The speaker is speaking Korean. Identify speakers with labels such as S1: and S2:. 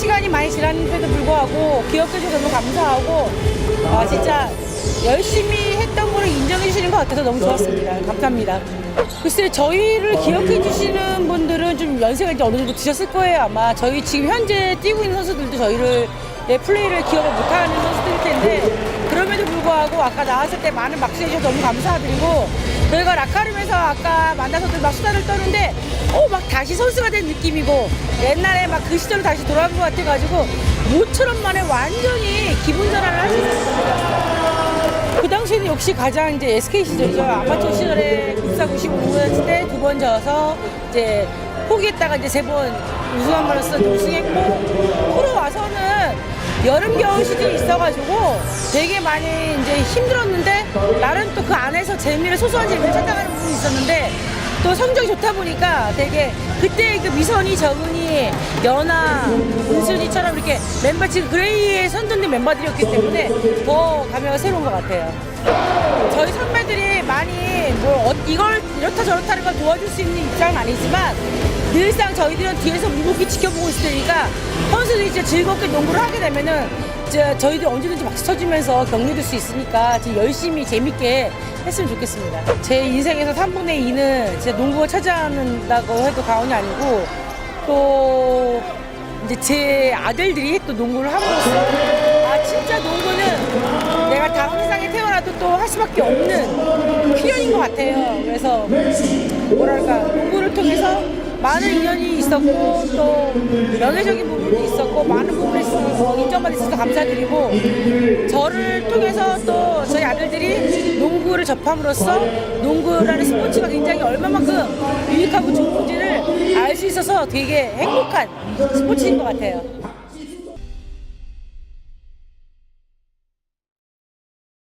S1: 시간이 많이 지났는데도 불구하고 기억해주셔서 너무 감사하고 아, 진짜 열심히 했던 거를 인정해 주시는 것 같아서 너무 좋았습니다. 감사합니다. 글쎄 저희를 기억해 주시는 분들은 좀 연세가 이제 어느 정도 드셨을 거예요 아마 저희 지금 현재 뛰고 있는 선수들도 저희를 내 플레이를 기억을 못하는 선수들일 텐데 그럼에도 불구하고 아까 나왔을 때 많은 박수 해주셔서 너무 감사드리고 저희가 라카 룸에서 아까 만나서들 막 수다를 떠는데 어 막 다시 선수가 된 느낌이고 옛날에 막 그 시절로 다시 돌아온 것 같아가지고 모처럼 만에 완전히 기분 전환을 할 수 있었어요. 그 당시에는 역시 가장 이제 SK 시절이죠. 아마추어 시절에 94, 95년 때두 번 져서 이제 포기했다가 이제 세 번 우승한 걸로써 우승했고 여름 겨울 시즌이 있어가지고 되게 많이 이제 힘들었는데 나름 또 그 안에서 재미를 소소한 재미를 찾아가는 부분이 있었는데 또 성적이 좋다 보니까 되게 그때 그 미선이 정은이 연아 은순이처럼 이렇게 멤버 지금 그레이에 선정된 멤버들이었기 때문에 더 감회가 새로운 것 같아요. 저희 선배들이 많이 뭐 어- 이걸 이렇다 저렇다는 걸 도와줄 수 있는 입장은 아니지만 늘상 저희들은 뒤에서 묵묵히 지켜보고 있으니까 선수들이 이제 즐겁게 농구를 하게 되면은 이제 저희들 언제든지 박수 쳐주면서 격려될 수 있으니까 지금 열심히 재밌게 했으면 좋겠습니다. 제 인생에서 3분의 2는 진짜 농구가 차지한다고 해도 과언이 아니고 또 이제 제 아들들이 또 농구를 함으로써 아 진짜 농구는 내가 다음 세상에 태어나도 또 할 수밖에 없는 필연인 것 같아요. 그래서 뭐랄까 농구를 통해서 많은 인연이 있었고 또 명예적인 부분도 있었고 많은 부분에 있어서 인정받을 수 있어서 감사드리고 저를 통해서 또 저희 아들들이 농구를 접함으로써 농구라는 스포츠가 굉장히 얼마만큼 유익하고 좋은지를 알 수 있어서 되게 행복한 스포츠인 것 같아요.